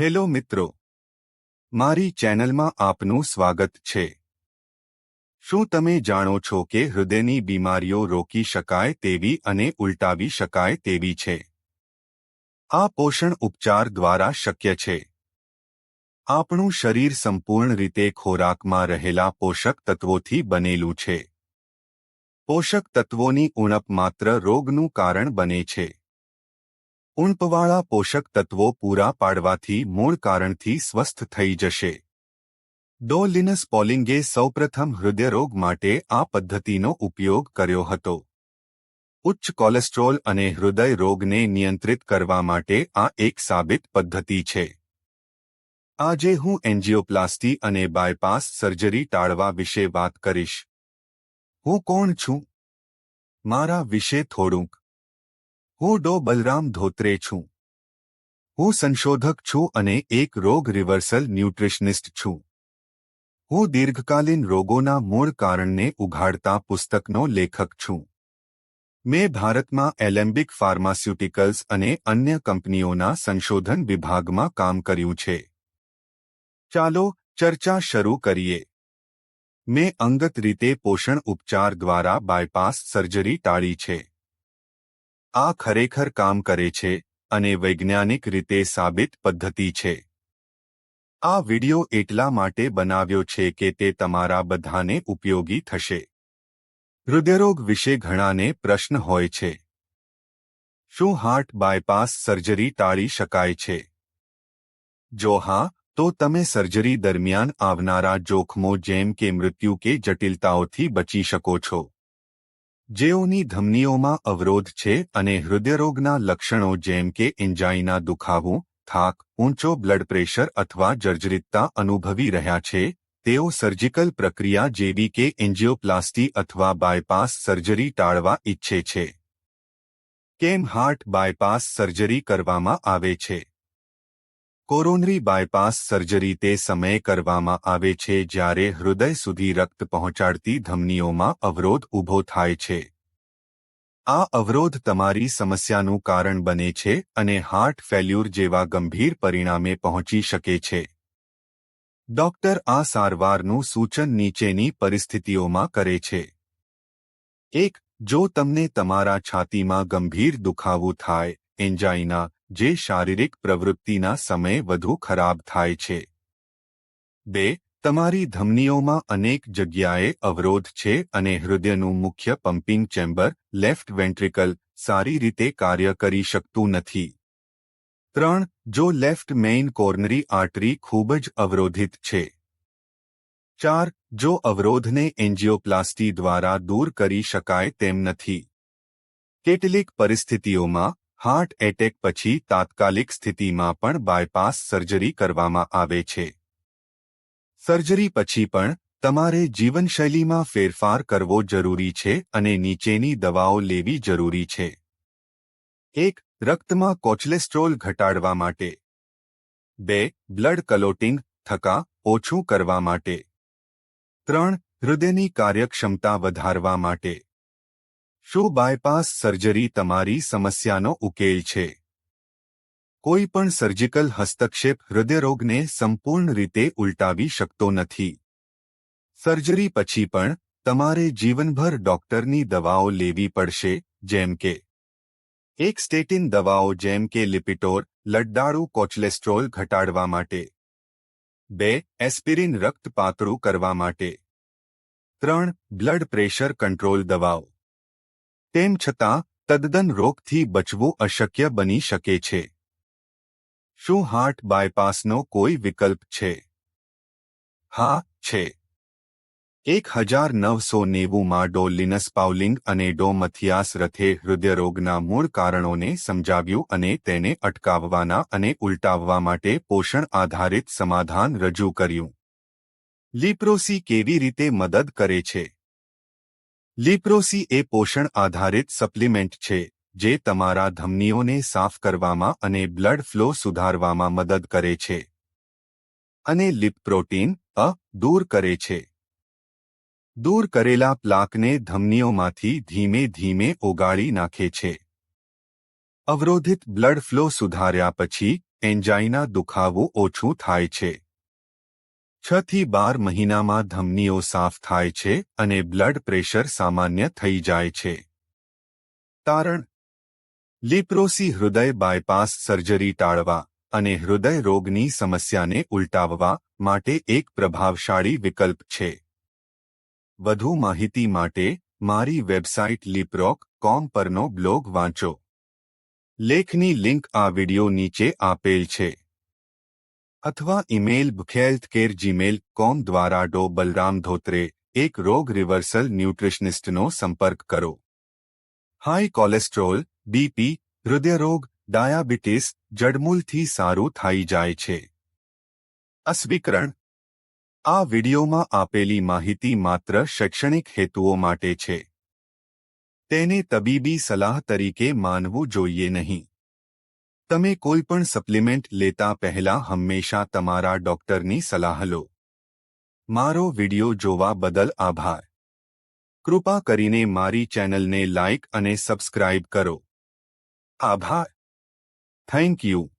Hello મિત્રો. મારી ચેનલમાં આપનું સ્વાગત છે. શું તમે જાણો છો કે હૃદયની બીમારીઓ રોકી શકાય તેવી અને ઉલટાવી શકાય તેવી છે? આ પોષણ ઉપચાર દ્વારા શક્ય છે. આપણું શરીર સંપૂર્ણ રીતે ખોરાકમાં રહેલા પોષક તત્વોથી બનેલું છે. પોષક તત્વોની ઉણપ માત્ર રોગનું કારણ બને છે. ઉણપવાળા પોષક તત્વો પૂરા પાડવાથી મૂળ કારણથી સ્વસ્થ થઈ જશે. ડો લિનસ પોલિંગે સૌપ્રથમ હૃદયરોગ માટે આ પદ્ધતિનો ઉપયોગ કર્યો હતો. ઉચ્ચ કોલેસ્ટ્રોલ અને હૃદય રોગને નિયંત્રિત કરવા માટે આ એક સાબિત પદ્ધતિ છે. આજે હું એન્જિયોપ્લાસ્ટી અને બાયપાસ સર્જરી ટાળવા વિશે વાત કરીશ. હું કોણ છું? મારા વિશે થોડુંક હું ડો બલરામ ધોત્રે છું. હું સંશોધક છું અને એક રોગ રિવર્સલ ન્યુટ્રિશનિસ્ટ છું. હું દીર્ઘકાલીન રોગોના મૂળ કારણને ઉઘાડતા પુસ્તકનો લેખક છું. મેં ભારતમાં એલેમ્બિક ફાર્માસ્યુટિકલ્સ અને અન્ય કંપનીઓના સંશોધન વિભાગમાં કામ કર્યું છે. ચાલો ચર્ચા શરૂ કરીએ. મેં અંગત રીતે પોષણ ઉપચાર દ્વારા બાયપાસ સર્જરી ટાળી છે. આ ખરેખર કામ કરે છે અને વૈજ્ઞાનિક રીતે સાબિત પદ્ધતિ છે. આ વિડિયો એટલા માટે બનાવ્યો છે કે તે તમારા બધાને ઉપયોગી થશે. હૃદયરોગ વિશે ઘણાને પ્રશ્ન હોય છે. શું હાર્ટ બાયપાસ સર્જરી ટાળી શકાય છે? જો હા, તો તમે સર્જરી દરમિયાન આવનારા જોખમો જેમ કે મૃત્યુ કે જટિલતાઓથી બચી શકો છો. જેઓની ધમનીઓમાં અવરોધ છે અને હૃદયરોગના લક્ષણો જેમ કે એન્જાઇના દુખાવું, થાક, ઊંચો બ્લડ પ્રેશર અથવા જર્જરિતતા અનુભવી રહ્યા છે, તેઓ સર્જિકલ પ્રક્રિયા જેવી કે એન્જિયોપ્લાસ્ટી અથવા બાયપાસ સર્જરી ટાળવા ઈચ્છે છે. કેમ હાર્ટ બાયપાસ સર્જરી કરવામાં આવે છે? કોરોનરી બાયપાસ સર્જરી તે સમયે કરવામાં આવે છે જ્યારે હૃદય સુધી રક્ત પહોંચાડતી ધમનીઓમાં અવરોધ ઊભો થાય છે. આ અવરોધ તમારી સમસ્યાનું કારણ બને છે અને હાર્ટ ફેલ્યુર જેવા ગંભીર પરિણામે પહોંચી શકે છે. ડોક્ટર આ સારવારનું સૂચન નીચેની પરિસ્થિતિઓમાં કરે છે. એક, જો તમને તમારા છાતીમાં ગંભીર દુખાવું થાય એન્જાઇના જે શારીરિક પ્રવૃત્તિના સમયે વધુ ખરાબ થાય છે. બે, તમારી ધમનીઓમાં અનેક જગ્યાએ અવરોધ છે અને હૃદયનું મુખ્ય પમ્પિંગ ચેમ્બર, લેફ્ટ વેન્ટ્રિકલ, સારી રીતે કાર્ય કરી શકતું નથી. ત્રણ, જો લેફ્ટ મેઇન કોર્નરી આર્ટરી ખૂબ જ અવરોધિત છે. ચાર, જો અવરોધને એન્જિયોપ્લાસ્ટી દ્વારા દૂર કરી શકાય તેમ નથી. કેટલીક પરિસ્થિતિઓમાં હાર્ટ એટેક પછી તાત્કાલિક સ્થિતિમાં પણ બાયપાસ સર્જરી કરવામાં આવે છે. સર્જરી પછી પણ તમારે જીવનશૈલીમાં ફેરફાર કરવો જરૂરી છે અને નીચેની દવાઓ લેવી જરૂરી છે. એક, રક્તમાં કોચલેસ્ટ્રોલ ઘટાડવા માટે. બે, બ્લડ કલોટિંગ થકા ઓછું કરવા માટે. ત્રણ, હૃદયની કાર્યક્ષમતા વધારવા માટે. શું બાયપાસ સર્જરી તમારી સમસ્યાનો ઉકેલ છે? કોઈ પણ સર્જિકલ હસ્તક્ષેપ હૃદયરોગને સંપૂર્ણ રીતે ઉલટાવી શકતો નથી. સર્જરી પછી પણ તમારે જીવનભર ડોક્ટરની દવાઓ લેવી પડશે, જેમ કે એક સ્ટેટિન દવાઓ જેમ કે લિપિટોર લડ્ડાળુ કોચલેસ્ટ્રોલ ઘટાડવા માટે. બે એસ્પિરિન રક્ત પાતળું કરવા માટે. ત્રણ બ્લડ પ્રેશર કંટ્રોલ દવાઓ. તેમ છતાં, તદ્દન રોગથી બચવું અશક્ય બની શકે છે. શું હાર્ટ બાયપાસનો કોઈ વિકલ્પ છે? હા, છે. એક હજાર નવસો નેવુંમાં ડો લિનસ પાઉલિંગ અને ડો મથિયાસ રથે હૃદયરોગના મૂળ કારણોને સમજાવ્યું અને તેને અટકાવવાના અને ઉલટાવવા માટે પોષણ આધારિત સમાધાન રજૂ કર્યું. લીપ્રોસી કેવી રીતે મદદ કરે છે? લીપ્રોસી એ પોષણ આધારિત સપ્લિમેન્ટ છે, જે તમારા ધમનીઓને સાફ કરવામાં અને બ્લડ ફ્લો સુધારવામાં મદદ કરે છે. અને લિપ પ્રોટીન અ, દૂર કરે છે. દૂર કરેલા પ્લાકને ધમનીઓમાંથી ધીમે ધીમે ઓગાળી નાખે છે. અવરોધિત બ્લડ ફ્લો સુધાર્યા પછી એન્જાઇના દુખાવો ઓછું થાય છે. છ થી બાર મહિનામાં ધમનીઓ સાફ થાય છે અને બ્લડ પ્રેશર સામાન્ય થઈ જાય છે. તારણ. લિપ્રોસી હૃદય બાયપાસ સર્જરી ટાળવા અને હૃદય રોગની સમસ્યાને ઉલટાવવા માટે એક પ્રભાવશાળી વિકલ્પ છે. વધુ માહિતી માટે મારી વેબસાઇટ લિપ્રોક કોમ પરનો બ્લોગ વાંચો. લેખની લિંક આ વિડિયો નીચે આપેલ છે. અથવા ઇમેઇલ હેલ્થ કેર જીમેલ કોમ દ્વારા ડો બલરામ ધોત્રે એક રોગ રિવર્સલ ન્યુટ્રિશનિસ્ટનો સંપર્ક કરો હાઈ કોલેસ્ટ્રોલ બીપી હૃદયરોગ ડાયાબિટીસ જડમૂલથી સારું થઈ જાય છે અસ્વીકરણ આ વિડિયોમાં આપેલી માહિતી માત્ર શૈક્ષણિક હેતુઓ માટે છે તેને તબીબી સલાહ તરીકે માનવું જોઈએ નહીં તમે કોઈ પણ સપ્લિમેન્ટ લેતા પહેલા હંમેશા તમારા ડોક્ટરની સલાહ લો. મારો વિડિયો જોવા બદલ આભાર. કૃપા કરીને મારી ચેનલને લાઇક અને સબસ્ક્રાઇબ કરો. આભાર. Thank you.